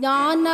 ஞான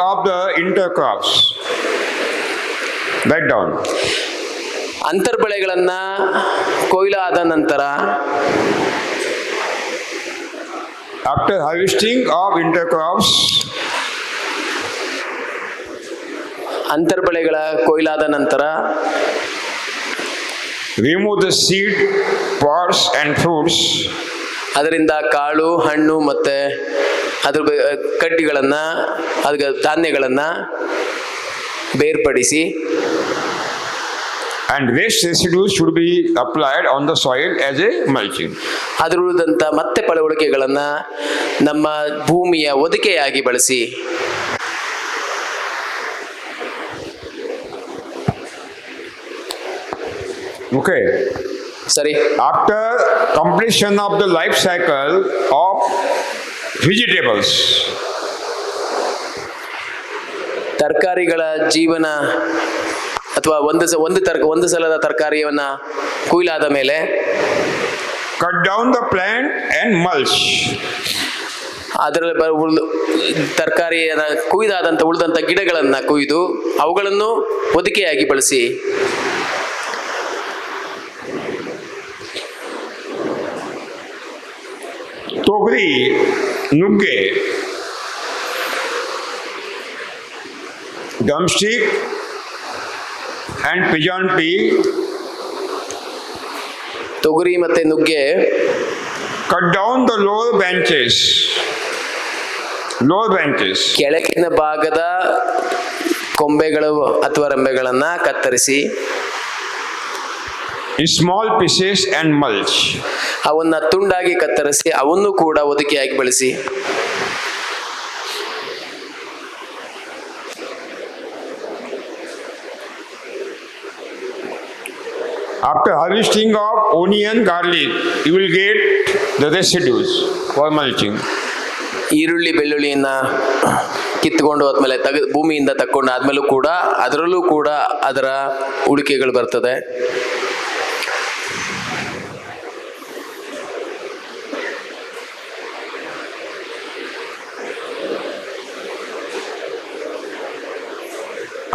of the intercrops, back down. ಅಂತರ್ಬೆಳೆಗಳನ್ನ ಕೊಯ್ಲಾದ ನಂತರ After harvesting of intercrops, ಅಂತರ್ಬೆಳೆಗಳ ಕೊಯ್ಲಾದ ನಂತರ remove the seed, pods, and fruits ಅದರಿಂದ ಕಾಳು ಹಣ್ಣು ಮತ್ತೆ ಅದ್ರ ಕಟ್ಟಿಗಳನ್ನು ಅದಕ್ಕೆ ಧಾನ್ಯಗಳನ್ನು ಬೇರ್ಪಡಿಸಿ and waste residue should be applied on the soil as a mulching ಅದರಂಥ ಮತ್ತೆ ಪಳವಳಿಕೆಗಳನ್ನು ನಮ್ಮ ಭೂಮಿಯ ಒದಕೆಯಾಗಿ ಬಳಸಿ ಓಕೆ ಸರಿ. After completion of the life cycle of vegetables, ತರಕಾರಿಗಳ ಜೀವನ ಅಥವಾ ಒಂದು ಒಂದು ತರ ಒಂದು ಸಲದ ತರಕಾರಿಯನ್ನ ಕುಯ್ಲಾದ ಮೇಲೆ cut down the plant and mulch. ಅದರಲ್ಲಿ ತರಕಾರಿಯನ್ನು ತರಕಾರಿಯನ್ನ ಕುಯ್ದಾದಂಥ ಉಳಿದಂಥ ಗಿಡಗಳನ್ನು ಕುಯ್ದು ಅವುಗಳನ್ನು ಹೊದಿಕೆಯಾಗಿ ಬಳಸಿ ತೊಗರಿ ನುಗ್ಗೆ. ಡಮ್ಸ್ಟಿಕ್ ಆ್ಯಂಡ್ ಪಿಜಾನ್ ಪಿ ತೊಗರಿ ಮತ್ತೆ ನುಗ್ಗೆ. Cut down the low branches low branches ಕೆಳಗಿನ ಭಾಗದ ಕೊಂಬೆಗಳು ಅಥವಾ ರೆಂಬೆಗಳನ್ನು ಕತ್ತರಿಸಿ. In small pieces and mulch. ಅವನ್ನ ತುಂಡಾಗಿ ಕತ್ತರಿಸಿ ಅವನ್ನು ಕೂಡ ಒದಕಿಯಾಗಿ ಬಳಸಿ. After harvesting of onion garlic you will get the residues for mulching. ಈರುಳ್ಳಿ ಬೆಳ್ಳುಳ್ಳಿಯನ್ನ ಕಿತ್ಕೊಂಡು ಆದ್ಮೇಲೆ ತೆಗೆದು ಭೂಮಿಯಿಂದ ತಕ್ಕೊಂಡು ಆದ್ಮೇಲೂ ಕೂಡ ಅದರಲ್ಲೂ ಕೂಡ ಅದರ ಉಳಿಕೆಗಳು ಬರ್ತದೆ.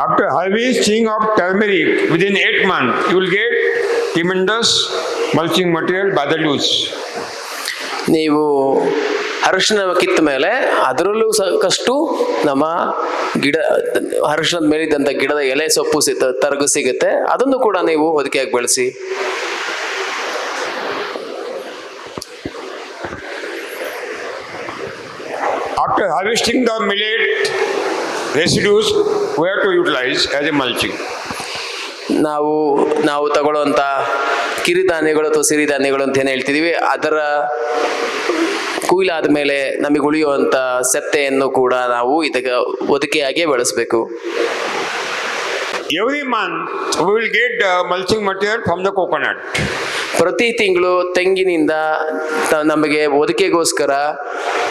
After harvesting of turmeric within 8 months you will get tremendous mulching material by the loose ನೀವು ಹರಶನ ಕಿತ್ತ ಮೇಲೆ ಅದರಲ್ಲೂ ಸಾಕಷ್ಟು ನಮ್ಮ ಗಿಡ ಅರಶಿನದ ಮೇಲೆ ಇದ್ದಂತ ಗಿಡದ ಎಲೆ ಸೊಪ್ಪು ಸಿತ್ತ ತರಗೂ ಸಿಗುತ್ತೆ. ಅದನ್ನು ಕೂಡ ನೀವು ಅದಕ್ಕೆ ಬೆಳೆಸಿ. After harvesting the millet residues where to utilise as a mulching ನಾವು ನಾವು ತಗೊಳ್ಳುವಂಥ ಕಿರಿಧಾನ್ಯಗಳು ಅಥವಾ ಸಿರಿಧಾನ್ಯಗಳು ಅಂತ ಏನು ಹೇಳ್ತಿದ್ದೀವಿ ಅದರ ಕುಯ್ಲಾದ ಮೇಲೆ ನಮಗೆ ಉಳಿಯುವಂಥ ಸೆತ್ತೆಯನ್ನು ಕೂಡ ನಾವು ಇದಕ್ಕೆ ಒದಕೆಯಾಗಿಯೇ ಬಳಸಬೇಕು. Every month will get mulching material from the coconut the coconut. ಪ್ರತಿ ತಿಂಗಳು ತೆಂಗಿನಿಂದ ನಮಗೆ ಒದಕೆಗೋಸ್ಕರ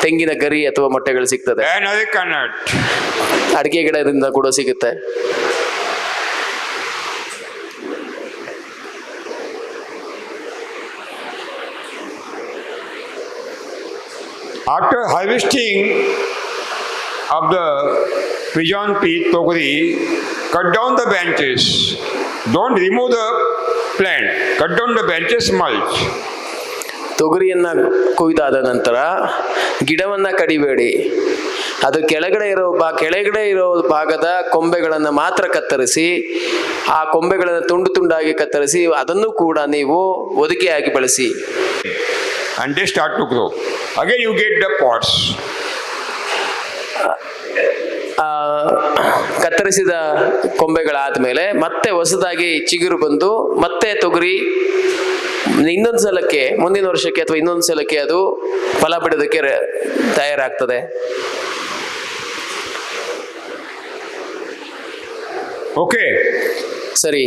ತೆಂಗಿನ ಗರಿ ಅಥವಾ ಮೊಟ್ಟೆಗಳು ಸಿಗ್ತದೆ. ಅಡಿಕೆ ಗಿಡದಿಂದ ಕೂಡ ಸಿಗುತ್ತೆ. After harvesting of the pigeon pea ತೊಗರಿ cut down the branches don't remove the plant. Cut down the branches, mulch. ತೊಗರಿಯನ್ನ ಕೊಯ್ದಾದ ನಂತರ ಗಿಡವನ್ನ ಕಡಿಬೇಡಿ ಅದು ಕೆಳಗಡೆ ಇರೋ ಬಾ ಕೆಳಗಡೆ ಇರೋ ಭಾಗದ ಕೊಂಬೆಗಳನ್ನು ಮಾತ್ರ ಕತ್ತರಿಸಿ ಆ ಕೊಂಬೆಗಳನ್ನು ತುಂಡು ತುಂಡಾಗಿ ಕತ್ತರಿಸಿ ಅದನ್ನು ಕೂಡ ನೀವು ಒದಿಕೆಯಾಗಿ ಬಳಸಿ and start to grow grow. You get the pots. ಆ, ಕತ್ತರಿಸಿದ ಕೊಂಬೆಗಳಾದ್ಮೇಲೆ ಮತ್ತೆ ಹೊಸದಾಗಿ ಚಿಗುರು ಬಂದು ಮತ್ತೆ ತೊಗರಿ ಇನ್ನೊಂದು ಸಲಕ್ಕೆ ಮುಂದಿನ ವರ್ಷಕ್ಕೆ ಅಥವಾ ಇನ್ನೊಂದು ಸಲಕ್ಕೆ ಅದು ಫಲ ಬಿಡೋದಕ್ಕೆ ರೆ- ತಯಾರಾಗ್ತದೆ. ಓಕೆ ಸರಿ.